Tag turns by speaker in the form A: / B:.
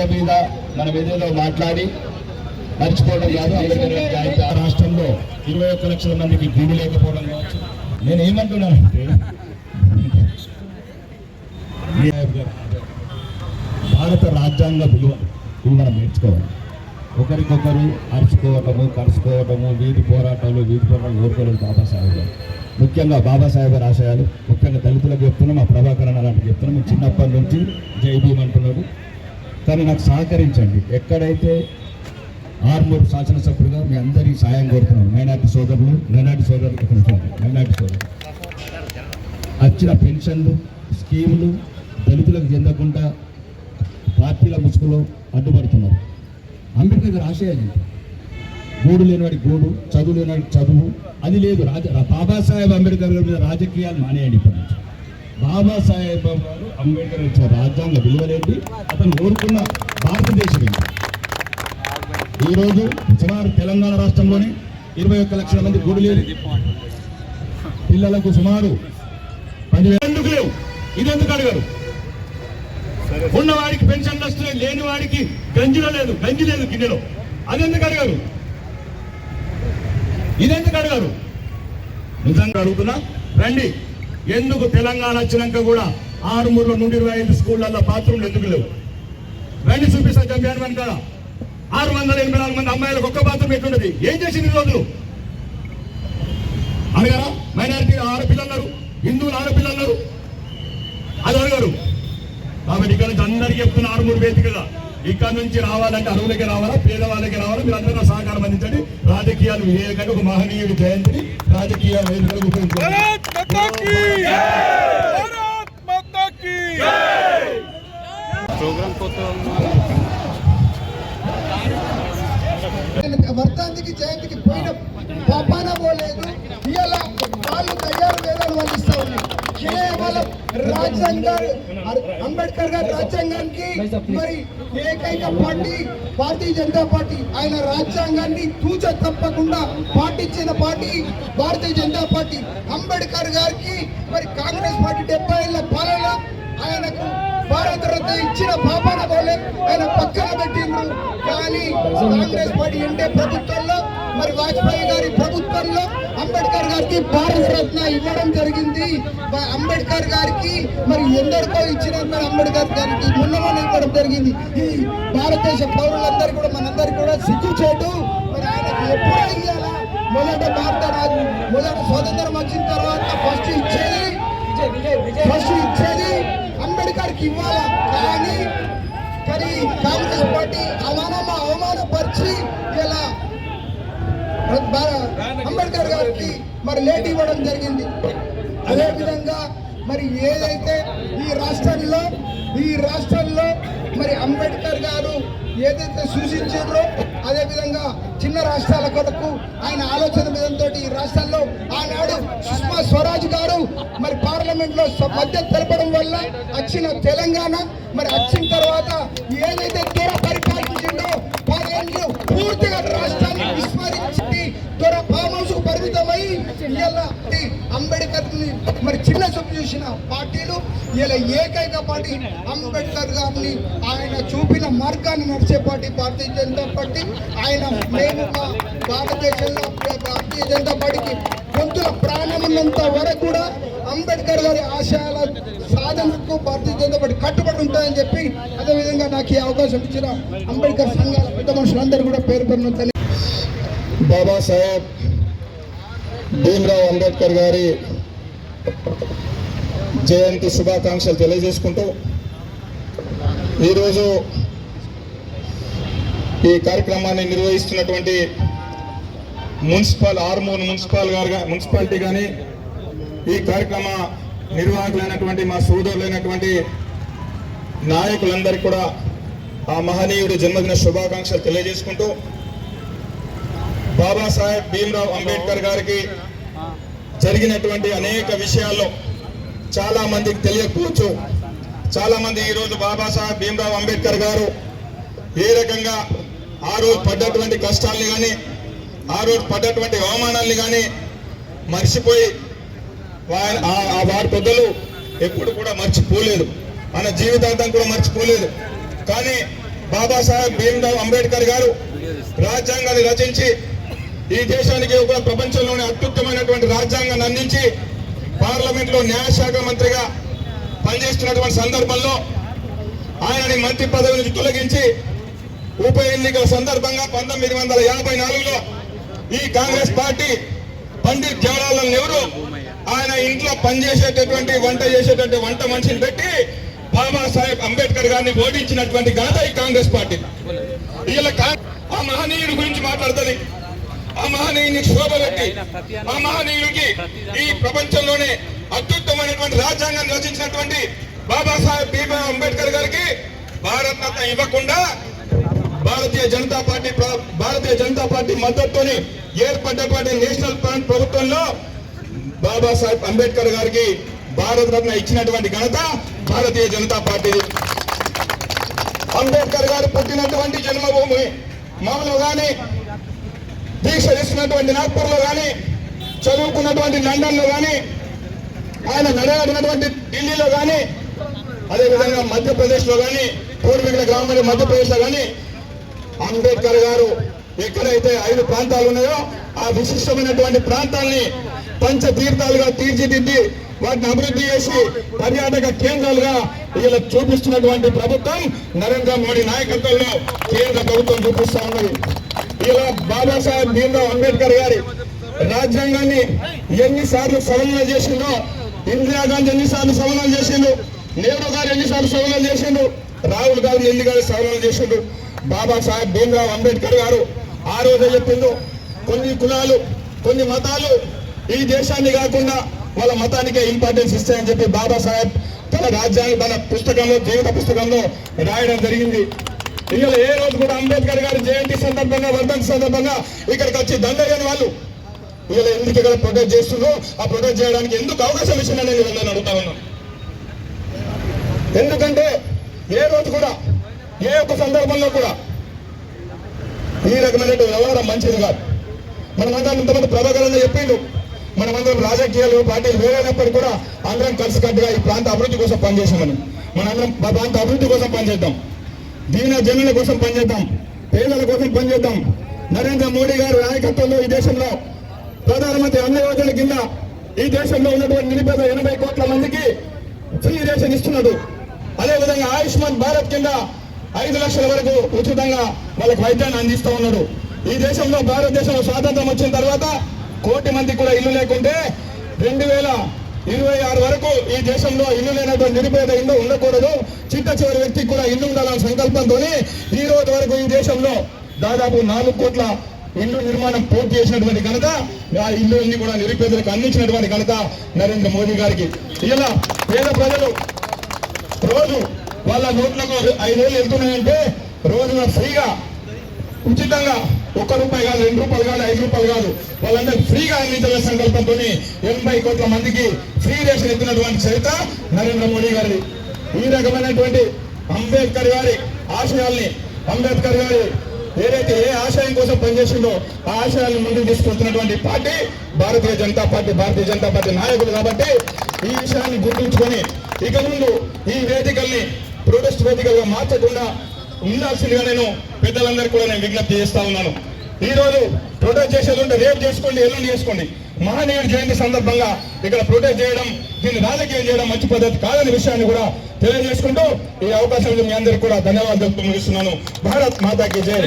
A: పేద మీద మనం ఏదేదో మాట్లాడి మర్చిపోవడం కాదు అంబేద్కర్ ఆ రాష్ట్రంలో ఇరవై ఒక్క లక్షల మందికి భూమి లేకపోవడం కావచ్చు. నేను ఏమంటున్నానంటే భారత రాజ్యాంగ విలువ ఇవి మనం నేర్చుకోవాలి. ఒకరికొకరు అరుచుకోవటము కలుసుకోవటము వీధి పోరాటాలు వీధి పోరాటం ఓర్కోలేదు బాబాసాహెబ్ గారు. ముఖ్యంగా బాబాసాహెబ్ గారి ఆశయాలు ముఖ్యంగా దళితులకు చెప్తున్నాం మా ప్రభాకరణ లాంటి చెప్తున్నాం. చిన్నప్పటి నుంచి జై భీమ్ అంటున్నాడు. కానీ నాకు సహకరించండి. ఎక్కడైతే ఆర్మూర్ శాసనసభ్యులుగా మీ అందరి సాయం కోరుతున్నాను. మైనార్టీ సోదరులు మైనార్టీ సోదరులు ఇక్కడ మైనార్టీ సోదరులు. వచ్చిన పెన్షన్లు స్కీములు దళితులకు చెందకుండా పార్టీల ముసుగులో అడ్డుపడుతున్నారు. అంబేద్కర్ గారు ఆశయాలు గూడు లేనివాడి గూడు చదువు లేనివాడి చదువు అది లేదు. రాజ బాబాసాహెబ్ అంబేద్కర్ గారి మీద రాజకీయాలు మానేయండి ఇప్పటి నుంచి. బాబాసాహెబ్ గారు అంబేద్కర్ ఇచ్చిన రాజ్యాంగ విలువలేంటి? అతను కోరుకున్న భారతదేశం ఏంటి? ఈరోజు సుమారు తెలంగాణ రాష్ట్రంలోనే ఇరవై ఒక్క లక్షల మంది గూడు లేని పిల్లలకు సుమారు పదివేల ఎందుకు లేవు? ఇది ఎందుకు అడగరు? ఉన్నవాడికి పెన్షన్ వస్తున్నాయి లేని వాడికి గంజిలో లేదు గంజి లేదు గిన్నెలో. అది ఎందుకు ఇదెందుకు అడిగారు? నిజంగా అడుగుతున్నా. రండి. ఎందుకు తెలంగాణ వచ్చినాక కూడా ఆరుమూరులో నుండి ఇరవై ఐదు స్కూళ్ళల్లో బాత్రూమ్లు ఎందుకు లేవు? రండి చూపిస్తా చంపాను వెనక ఆరు వందల ఎనభై నాలుగు మంది అమ్మాయిలకు ఒక్క బాత్రూమ్ ఎట్లుండదు ఏం చేసింది ఈ రోజు అడగారా? మైనారిటీ ఆరు పిల్లలు హిందువులు ఆరు పిల్లలు అది అడగారు. కాబట్టి ఇక్కడ నుంచి అందరికీ చెప్తున్న ఆరుమూరు వేదికగా. ఇక్కడ నుంచి రావాలంటే అరువులకి రావాలా? పేదవాళ్ళకి రావాలా? మీరు అందరూ సహకారం అందించండి. రాజకీయాలు వేయకండి ఒక మహనీయుడి జయంతిని రాజకీయ వేదికలకు
B: ప్రోగ్రామ్
C: వర్తానికి జయంతికి పోయిన రాజ్యాంగం అంబేద్కర్ గారి రాజ్యాంగానికి మరి ఏకైక పార్టీ భారతీయ జనతా పార్టీ. ఆయన రాజ్యాంగాన్ని తూచ తప్పకుండా పాటించిన పార్టీ భారతీయ జనతా పార్టీ. అంబేద్కర్ గారికి మరి కాంగ్రెస్ పార్టీ డెబ్బై ఏళ్ళ పాలన ఆయనకు భారత రత్న ఇచ్చిన పాపన పోలే ఆయన పక్కన పెట్టిండ్రు. కానీ కాంగ్రెస్ పార్టీ ఉండే ప్రభుత్వంలో మరి వాజ్పేయి గారి ప్రభుత్వంలో అంబేద్కర్ గారికి భారత రత్న ఇవ్వడం జరిగింది. అంబేద్కర్ గారికి మరి ఎందరికో ఇచ్చిన మరి అంబేద్కర్ గారికి. మొన్న ఇవ్వడం జరిగింది. ఈ భారతదేశ పౌరులందరూ కూడా మనందరికీ కూడా సిగ్గు చేటు. మరి ఆయనకు ఎప్పుడో ఇయ్యాలా? మొదట భారత రాజు మొదట స్వతంత్రం వచ్చిన తర్వాత ఫస్ట్ ఇచ్చేది ఫస్ట్ ఇచ్చేది అంబేద్కర్కి ఇవ్వాలా? కానీ కానీ కాంగ్రెస్ పార్టీ అవమానం అవమానపరిచి ఇలా అంబేద్కర్ గారికి మరి లేట్ ఇవ్వడం జరిగింది. అదే విధంగా మరి ఏదైతే ఈ రాష్ట్రంలో ఈ రాష్ట్రంలో మరి అంబేద్కర్ గారు ఏదైతే సూచించారో అదే విధంగా చిన్న రాష్ట్రాల కొరకు ఆయన ఆలోచన విధంతో ఈ రాష్ట్రాల్లో ఆనాడు పార్లమెంట్లో మధ్య తెలపడం వల్ల వచ్చిన తెలంగాణ మరి వచ్చిన తర్వాత ఏదైతే దూర పరిపాలించిందో పదేళ్ళు పూర్తిగా రాష్ట్రాన్ని విస్మరించి దూర ఫామ్ హౌస్కు పరిమితమై ఇలా అంబేద్కర్ మరి చిన్న చూపు చూసిన పార్టీలు ఇలా ఏకైక పార్టీ అంబేద్కర్ గారిని ఆయన చూపిన మార్గాన్ని నడిచే పార్టీ భారతీయ జనతా పార్టీ. ఆయన మేము భారతదేశంలో భారతీయ జనతా పార్టీకి పంతుల ప్రాణమున్నంత వరకు కూడా అంబేద్కర్ గారి ఆశయాల సాధనకు భారతీయ జనతా పార్టీ కట్టుబడి ఉంటాయని చెప్పి అదేవిధంగా నాకు ఈ అవకాశం ఇచ్చిన అంబేద్కర్ సంఘాల పెద్ద మనుషులందరూ కూడా పేరు పెరిగిన
A: బాబాసాహెబ్ భీమ్రావ్ అంబేద్కర్ గారి జయంతి శుభాకాంక్షలు తెలియజేసుకుంటూ ఈరోజు ఈ కార్యక్రమాన్ని నిర్వహిస్తున్నటువంటి మున్సిపల్ ఆర్మూర్ మున్సిపల్ గారు మున్సిపాలిటీ కానీ ఈ కార్యక్రమ నిర్వాహకులైనటువంటి మా సోదరులైనటువంటి నాయకులందరికీ కూడా ఆ మహనీయుడి జన్మదిన శుభాకాంక్షలు తెలియజేసుకుంటూ బాబాసాహెబ్ భీమ్రావ్ అంబేద్కర్ గారికి జరిగినటువంటి అనేక విషయాల్లో చాలా మందికి తెలియకపోవచ్చు చాలా మంది ఈరోజు బాబాసాహెబ్ భీమ్రావ్ అంబేద్కర్ గారు ఏ రకంగా ఆ రోజు పడ్డటువంటి కష్టాలని కానీ ఆ రోజు పడ్డటువంటి అవమానాల్ని కానీ మర్చిపోయి ఆ- ఆ వారి పెద్దలు ఎప్పుడు కూడా మర్చిపోలేదు. మన జీవితాంతం కూడా మర్చిపోలేదు. కానీ
B: బాబాసాహెబ్ భీమ్రావ్ అంబేద్కర్ గారు రాజ్యాంగాన్ని రచించి ఈ దేశానికి ఒక ప్రపంచంలోనే అత్యుత్తమైనటువంటి రాజ్యాంగాన్ని అందించి పార్లమెంట్లో న్యాయశాఖ మంత్రిగా పనిచేస్తున్నటువంటి సందర్భంలో ఆయనని మంత్రి పదవి నుంచి తొలగించి ఉప ఎన్నికల సందర్భంగా పంతొమ్మిది వందల యాభై నాలుగులో ఈ కాంగ్రెస్ పార్టీ పండిత్ జవహర్లాల్ నెహ్రూ ఆయన ఇంట్లో పనిచేసేటటువంటి వంట చేసేటటువంటి వంట మనిషిని పెట్టి బాబా సాహెబ్ అంబేద్కర్ గారిని ఓడించినటువంటి ఘనత ఈ కాంగ్రెస్ పార్టీ. వీళ్ళ ఆ మహనీయుడి గురించి మాట్లాడుతుంది. ఆ మహనీయుని శోభ పెట్టి ఆ మహనీయుడికి ఈ ప్రపంచంలోనే అత్యుత్తమైనటువంటి రాజ్యాంగాన్ని రచించినటువంటి బాబాసాహెబ్ భీమా అంబేద్కర్ గారికి భారత్ రత్న ఇవ్వకుండా భారతీయ జనతా పార్టీ భారతీయ జనతా పార్టీ మద్దతుని ఏర్పడ్డటువంటి నేషనల్ ఫ్రంట్ ప్రభుత్వంలో బాబాసాహెబ్ అంబేద్కర్ గారికి భారత రత్న ఇచ్చినటువంటి ఘనత భారతీయ జనతా పార్టీ. అంబేద్కర్ గారు పుట్టినటువంటి జన్మభూమి మామూలు కానీ దీక్ష చేస్తున్నటువంటి నాగ్పూర్లో గాని చదువుకున్నటువంటి లండన్లో గాని ఆయన నడవడినటువంటి ఢిల్లీలో కానీ అదేవిధంగా మధ్యప్రదేశ్లో గాని పూర్వీకుల గ్రామంలో మధ్యప్రదేశ్లో గాని అంబేద్కర్ గారు ఎక్కడైతే ఐదు ప్రాంతాలు ఉన్నాయో ఆ విశిష్టమైనటువంటి ప్రాంతాల్ని పంచ తీర్థాలుగా తీర్చిదిద్ది వాటిని అభివృద్ధి చేసి పర్యాటక కేంద్రాలుగా ఇలా చూపిస్తున్నటువంటి ప్రభుత్వం నరేంద్ర మోడీ నాయకత్వంలో కేంద్ర ప్రభుత్వం చూపిస్తా ఉన్నది. ఇలా బాబాసాహెబ్ భీమ్రావ్ అంబేద్కర్ గారి రాజ్యాంగాన్ని ఎన్నిసార్లు సవరణ చేసిందో ఇందిరాగాంధీ ఎన్నిసార్లు సవరణ చేసిండు నెహ్రూ గారు ఎన్నిసార్లు సవరణ చేసిండు రాహుల్ గాంధీ ఎన్ని గారు సవరణ చేసిండు బాబాసాహెబ్ భీమ్రావ్ అంబేద్కర్ గారు ఆ రోజే చెప్పిండు కొన్ని కులాలు కొన్ని మతాలు ఈ దేశాన్ని కాకుండా వాళ్ళ మతానికే ఇంపార్టెన్స్ ఇస్తాయని చెప్పి బాబాసాహెబ్ తన రాజ్యాంగ తన పుస్తకంలో జీవిత పుస్తకంలో రాయడం జరిగింది. ఇవాళ ఏ రోజు కూడా అంబేద్కర్ గారి జయంతి సందర్భంగా వర్ధంతి సందర్భంగా ఇక్కడికి వచ్చి దండలేని వాళ్ళు. ఇవాళ ఎందుకు ఇక్కడ ప్రొటెక్ట్ చేస్తుందో ఆ ప్రొటెక్ట్ చేయడానికి ఎందుకు అవకాశం ఇచ్చిందని నేను అడుగుతా ఉన్నాను ఎందుకంటే ఏ రోజు కూడా ఏ ఒక్క సందర్భంలో కూడా ఈ రకమైన వ్యవహారం మంచిది కాదు. మనమందరం ఇంతమంది ప్రభాకరంగా చెప్పిండు. మనమందరం రాజకీయాలు పార్టీలు వేరైనప్పటికీ కూడా అందరం కలిసికట్టుగా ఈ ప్రాంత అభివృద్ధి కోసం పనిచేసామని. మనందరం ప్రాంత అభివృద్ధి కోసం పనిచేద్దాం. దీన జనుల కోసం పనిచేద్దాం. పేదల కోసం పనిచేద్దాం. నరేంద్ర మోడీ గారి నాయకత్వంలో ఈ దేశంలో ప్రధానమంత్రి అన్న యోజన కింద ఈ దేశంలో ఉన్నటువంటి నిరుపేద ఎనభై కోట్ల మందికి ఫ్రీ రేషన్ ఇస్తున్నాడు అదేవిధంగా ఆయుష్మాన్ భారత్ కింద ఐదు లక్షల వరకు ఉచితంగా వాళ్ళకి వైద్యాన్ని అందిస్తూ ఉన్నాడు. ఈ దేశంలో భారతదేశంలో స్వాతంత్రం వచ్చిన తర్వాత కోటి మంది కూడా ఇల్లు లేకుంటే రెండు వేల ఇరవై ఆరు వరకు ఈ దేశంలో ఇల్లు లేనటువంటి నిరుపేద ఇల్లు ఉండకూడదు. చిట్ట చివరి వ్యక్తికి కూడా ఇల్లు ఉండాలన్న సంకల్పంతో ఈ రోజు వరకు ఈ దేశంలో దాదాపు నాలుగు కోట్ల ఇల్లు నిర్మాణం పూర్తి చేసినటువంటి ఘనత ఆ ఇల్లుని కూడా నిరుపేదలకు అందించినటువంటి ఘనత నరేంద్ర మోదీ గారికి. ఇలా పేద ప్రజలు రోజు వాళ్ళ నోట్లకు ఐదేళ్ళు వెళ్తున్నాయంటే రోజున ఫ్రీగా ఉచితంగా ఒక్క రూపాయి కాదు రెండు రూపాయలు కాదు ఐదు రూపాయలు కాదు. వాళ్ళందరూ ఫ్రీగా అందించాలనే సంకల్పంతో ఎనభై కోట్ల మందికి ఫ్రీ రేషన్ ఎత్తినటువంటి చరిత్ర నరేంద్ర మోడీ గారి ఈ రకమైనటువంటి అంబేద్కర్ గారి ఆశయాల్ని అంబేద్కర్ గారి ఏదైతే ఏ ఆశయం కోసం పనిచేసిందో ఆ ఆశయాలను ముందుకు తీసుకొస్తున్నటువంటి party Bharatiya Janata party Bharatiya Janata party నాయకులు కాబట్టి ఈ విషయాన్ని గుర్తుంచుకొని ఇక ముందు ఈ వేదికల్ని ప్రొటెస్ట్ వేదికలుగా మార్చకుండా ఉండాల్సిందిగా నేను పెద్దలందరికీ కూడా నేను విజ్ఞప్తి చేస్తా ఉన్నాను. ఈరోజు ప్రొటెస్ట్ చేసేది ఉంటే రేపు చేసుకోండి ఎల్లుండి చేసుకోండి. మహనీయుడి జయంతి సందర్భంగా ఇక్కడ ప్రొటెస్ట్ చేయడం దీన్ని రాజకీయం చేయడం మంచి పద్ధతి కాదనే విషయాన్ని కూడా తెలియజేసుకుంటూ ఈ అవకాశం మీ అందరికీ కూడా ధన్యవాదాలు ముగిస్తున్నాను భారత్ మాతాకి జయ